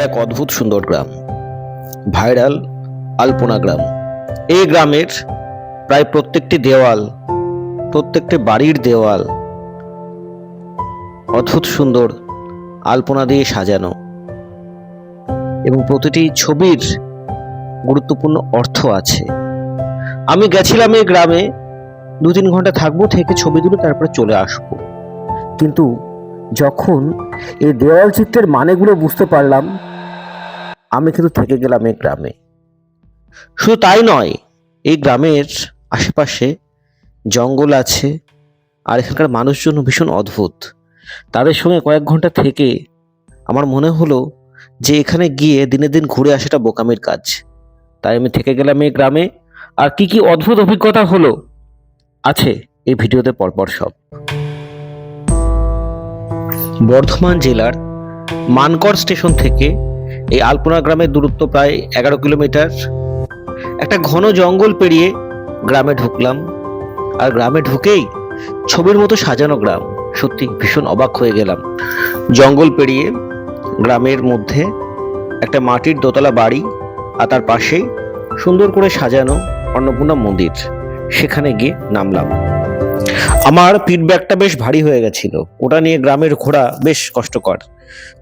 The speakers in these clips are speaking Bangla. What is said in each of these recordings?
এক অদ্ভুত সুন্দর গ্রাম। ভাইরাল আলপনা গ্রাম। এই গ্রামের প্রায় প্রত্যেকটি দেওয়াল, প্রত্যেকটি বাড়ির দেওয়াল অদ্ভুত সুন্দর আলপনা দিয়ে সাজানো এবং প্রতিটি ছবির গুরুত্বপূর্ণ অর্থ আছে। আমি গেছিলাম এই গ্রামে দু তিন ঘণ্টা থাকব, থেকে ছবি তুলে তারপরে চলে আসব। কিন্তু যখন এই দেওয়াল চিত্রের মানেগুলো বুঝতে পারলাম, আমি কিন্তু থেকে গেলাম এই গ্রামে। শুধু তাই নয়, এই গ্রামের আশেপাশে জঙ্গল আছে আর এখানকার মানুষজন ভীষণ অদ্ভুত। তাদের সঙ্গে কয়েক ঘণ্টা থেকে আমার মনে হলো যে এখানে গিয়ে দিনে দিন ঘুরে আসাটা বোকামির কাজ। তাই আমি থেকে গেলাম এই গ্রামে। আর কি কি অদ্ভুত অভিজ্ঞতা হলো, আছে এই ভিডিওতে পরপর সব। বর্ধমান জেলার মানকর স্টেশন থেকে এই আলপনা গ্রামের দূরত্ব প্রায় এগারো কিলোমিটার। একটা ঘন জঙ্গল পেরিয়ে গ্রামে ঢুকলাম। আর গ্রামে ঢুকেই ছবির মতো সাজানো গ্রাম। সত্যি ভীষণ অবাক হয়ে গেলাম। জঙ্গল পেরিয়ে গ্রামের মধ্যে একটা মাটির দোতলা বাড়ি আর তার পাশেই সুন্দর করে সাজানো অন্নপূর্ণা মন্দির। সেখানে গিয়ে নামলাম। আমার ফিডব্যাকটা বেশ ভারী হয়ে গেছিল। ওটা নিয়ে গ্রামের ঘোরা বেশ কষ্টকর।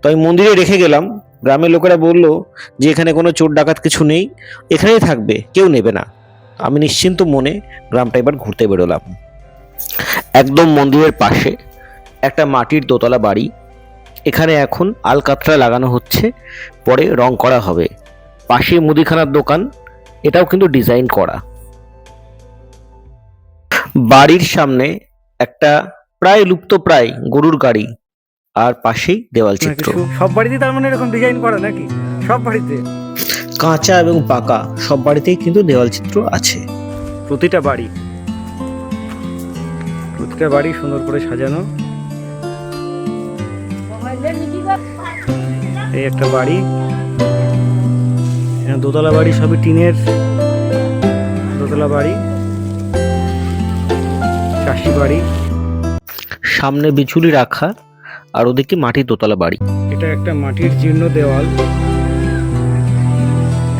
তো আমি মন্দিরে রেখে গেলাম। গ্রামের লোকেরা বলল যে, এখানে কোনো চোর ডাকাত কিছু নেই। এখানেই থাকবে। কেউ নেবে না। আমি নিশ্চিন্ত মনে গ্রামটা এবার ঘুরতে বেরোলাম। একদম মন্দিরের পাশে একটা মাটির দোতলা বাড়ি। এখানে এখন আলকাতরা লাগানো হচ্ছে। পরে রং করা হবে। পাশে মুদিখানার দোকান। এটাও কিন্তু ডিজাইন করা। বাড়ির সামনে একটা প্রায় লুপ্ত প্রায় গরুর গাড়ি আর পাশেই দেওয়াল চিত্র। সব বাড়িতেই তার মানে এরকম ডিজাইন করা নাকি? সব বাড়িতে? কাঁচা এবং পাকা সব বাড়িতেই কিন্তু দেওয়াল চিত্র আছে। প্রতিটা বাড়ি। প্রতিটা বাড়ি সুন্দর করে সাজানো। এই একটা বাড়ি। দোতলা বাড়ি সবই টিনের দোতলা বাড়ি। চাষি বাড়ি। সামনে বিচুলি রাখা আর ওদিকে মাটির দোতলা বাড়ি। এটা একটা মাটির জীর্ণ দেওয়াল।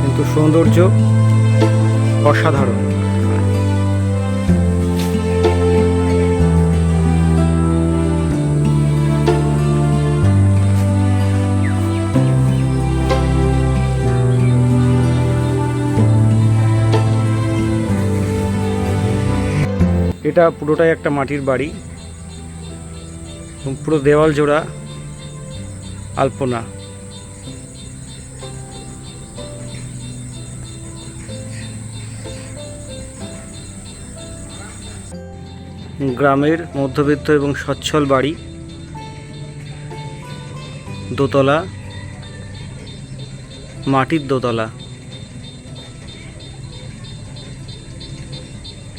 কিন্তু সৌন্দর্য অসাধারণ। এটা পুরোটাই একটা মাটির বাড়ি। পুরো দেওয়াল জোড়া আলপনা। গ্রামের মধ্যবিত্ত এবং সচ্ছল বাড়ি। দোতলা। মাটির দোতলা।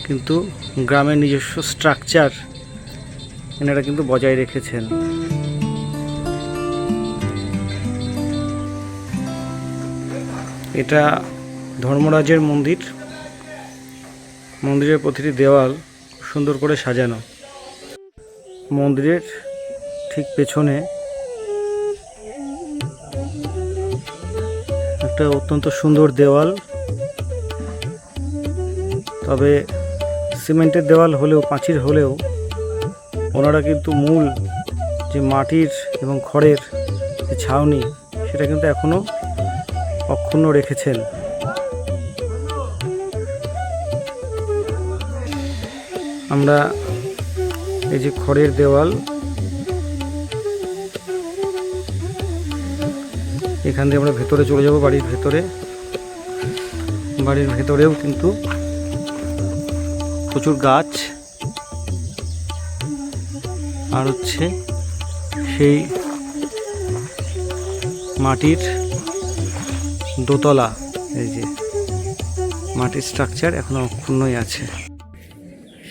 কিন্তু গ্রামের নিজস্ব স্ট্রাকচার এনারা কিন্তু বজায় রেখেছেন। এটা ধর্মরাজের মন্দির। মন্দিরের প্রতিটি দেওয়াল সুন্দর করে সাজানো। মন্দিরের ঠিক পেছনে একটা অত্যন্ত সুন্দর দেওয়াল। তবে সিমেন্টের দেওয়াল হলেও পাঁচির হলেও, ওনারা কিন্তু মূল যে মাটির এবং খড়ের যে ছাউনি, সেটা কিন্তু এখনও অক্ষুণ্ণ রেখেছেন। আমরা এই যে খড়ের দেওয়াল, এখান দিয়ে আমরা ভেতরে চলে যাব, বাড়ির ভেতরে। বাড়ির ভেতরেও কিন্তু প্রচুর গাছ। আর হচ্ছে সেই মাটির দোতলা, এই যে মাটির স্ট্রাকচার এখনও অক্ষুণ্ণই আছে।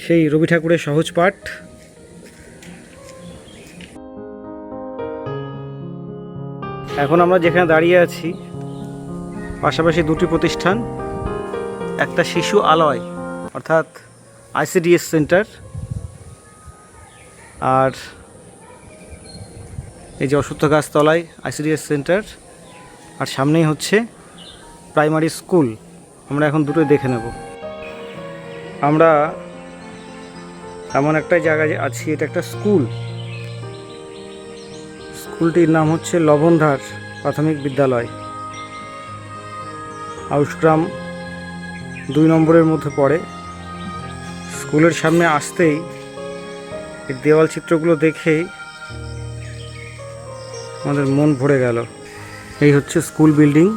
সেই রবি ঠাকুরের সহজ পাঠ। এখন আমরা যেখানে দাঁড়িয়ে আছি, পাশাপাশি দুটি প্রতিষ্ঠান, একটা শিশু আলয়, অর্থাৎ আইসিডিএস সেন্টার। আর এই যে অসুস্থ গাছতলায় আইসিডিএস সেন্টার। আর সামনেই হচ্ছে প্রাইমারি স্কুল। আমরা এখন দুটোই দেখে নেব। আমরা এমন একটা জায়গায় আছি, এটা একটা স্কুল। স্কুলটির নাম হচ্ছে লবণধার প্রাথমিক বিদ্যালয়। আউসগ্রাম দুই নম্বরের মধ্যে পড়ে। স্কুলের সামনে আসতেই এই দেওয়াল চিত্রগুলো দেখেই আমাদের মন ভরে গেল। এই হচ্ছে স্কুল বিল্ডিং।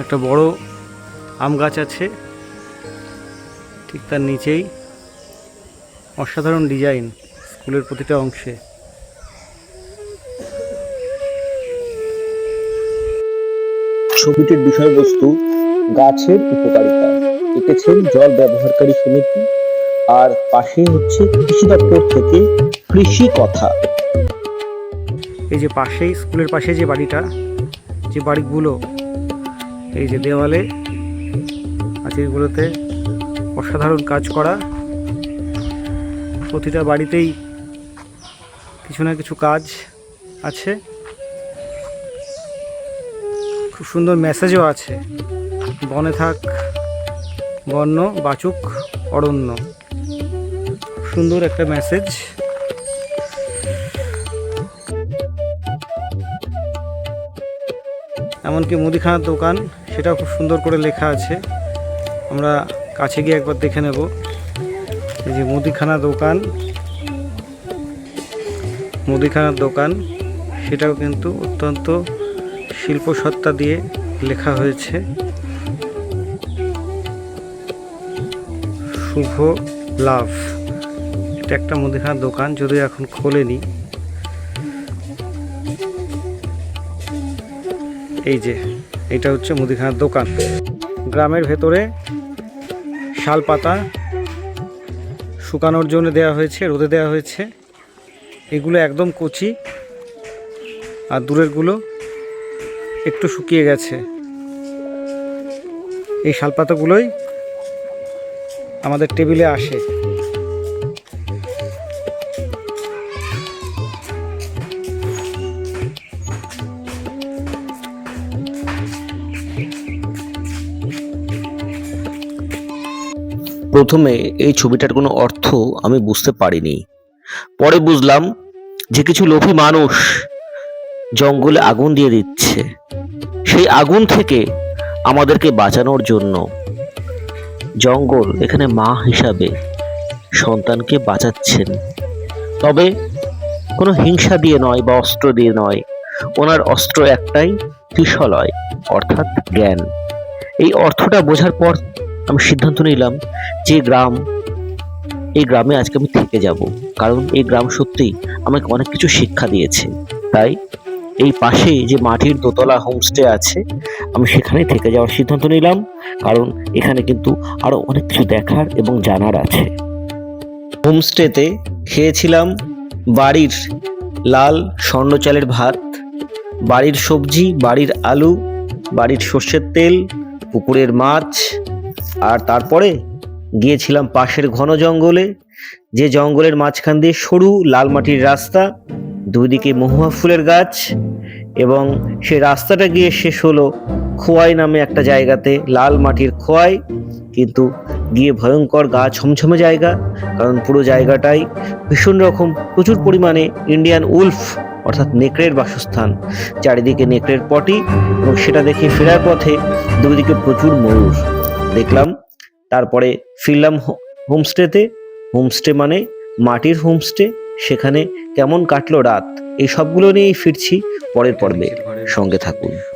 একটা বড় আম গাছ আছে, ঠিক তার নিচেই। অসাধারণ ডিজাইন স্কুলের প্রতিটা অংশে। ছবিটির বিষয়বস্তু গাছের উপকারিতা। এঁকেছেন জল ব্যবহারকারী সমিতি। আর পাশে হচ্ছে কৃষি দপ্তর থেকে কৃষি কথা। এই যে পাশেই, স্কুলের পাশে যে বাড়িটা, যে বাড়িগুলো, এই যে দেওয়ালে পাঁচিলগুলোতে অসাধারণ কাজ করা। প্রতিটা বাড়িতেই কিছু না কিছু কাজ আছে। খুব সুন্দর মেসেজও আছে। বনে থাক বন্য বাচুক, অরণ্য। সুন্দর একটা মেসেজ এমনকি মুদিখানার দোকান, সেটাও খুব সুন্দর করে লেখা আছে। আমরা কাছে গিয়ে একবার দেখে নেব। এই যে মুদিখানা দোকান, মুদিখানার দোকান, সেটাও কিন্তু অত্যন্ত শিল্পসত্তা দিয়ে লেখা হয়েছে। শুভ লাভ। এটা একটা মুদিখানার দোকান, যদিও এখন খোলেনি। এই যে, এটা হচ্ছে মুদিখানার দোকান। গ্রামের ভেতরে শাল পাতা শুকানোর জন্য দেওয়া হয়েছে, রোদে দেওয়া হয়েছে। এগুলো একদম কচি, আর দূরেরগুলো একটু শুকিয়ে গেছে। এই শাল পাতাগুলোই আমাদের টেবিলে আসে। প্রথমে এই ছবিটার কোনো অর্থ আমি বুঝতে পারিনি। পরে বুঝলাম যে কিছু লোভী মানুষ জঙ্গলে আগুন দিয়ে দিচ্ছে। সেই আগুন থেকে আমাদেরকে বাঁচানোর জন্য জঙ্গল এখানে মা হিসাবে সন্তানকে বাঁচাচ্ছেন। তবে কোনো হিংসা দিয়ে নয় বা অস্ত্র দিয়ে নয়, ওনার অস্ত্র একটাই ত্রিশলয়, অর্থাৎ জ্ঞান। এই অর্থটা বোঝার পর আমি সিদ্ধান্ত নিলাম যে গ্রাম, এই গ্রামে আজকে আমি থেকে যাব। কারণ এই গ্রাম সত্যিই আমাকে অনেক কিছু শিক্ষা দিয়েছে। তাই এই পাশে যে মাটির দোতলা হোমস্টে আছে, আমি সেখানে থেকে যাওয়ার সিদ্ধান্ত নিলাম, কারণ এখানে কিন্তু আরও অনেক কিছু দেখার এবং জানার আছে। হোমস্টেতে খেয়েছিলাম বাড়ির লাল স্বর্ণ চালের ভাত, বাড়ির সবজি, বাড়ির আলু, বাড়ির সর্ষের তেল, পুকুরের মাছ, আর তারপরে গিয়েছিলাম পাশের ঘন জঙ্গলে, যে জঙ্গলের মাঝখান দিয়ে সরু লাল মাটির রাস্তা দুদিকে মহুয়া ফুলের গাছ এবং সে রাস্তাটা গিয়ে শেষ হলো খোয়াই নামে একটা জায়গাতে, লাল মাটির খোয়াই, কিন্তু গিয়ে ভয়ঙ্কর গা ছমছমে জায়গা, কারণ পুরো জায়গাটাই ভীষণ রকম, প্রচুর পরিমাণে ইন্ডিয়ান উলফ অর্থাৎ নেকড়ের বাসস্থান। চারিদিকে নেকড়ের পটি এবং সেটা দেখে ফেরার পথে দুদিকে প্রচুর ময়ূর। দেখলাম তারপরে ফিরলাম হোমস্টেতে হোমস্টে মানে মাটির হোমস্টে সেখানে কেমন কাটলো রাত? এই সবগুলো নিয়েই ফিরছি পরের পর্বে। সঙ্গে থাকুন।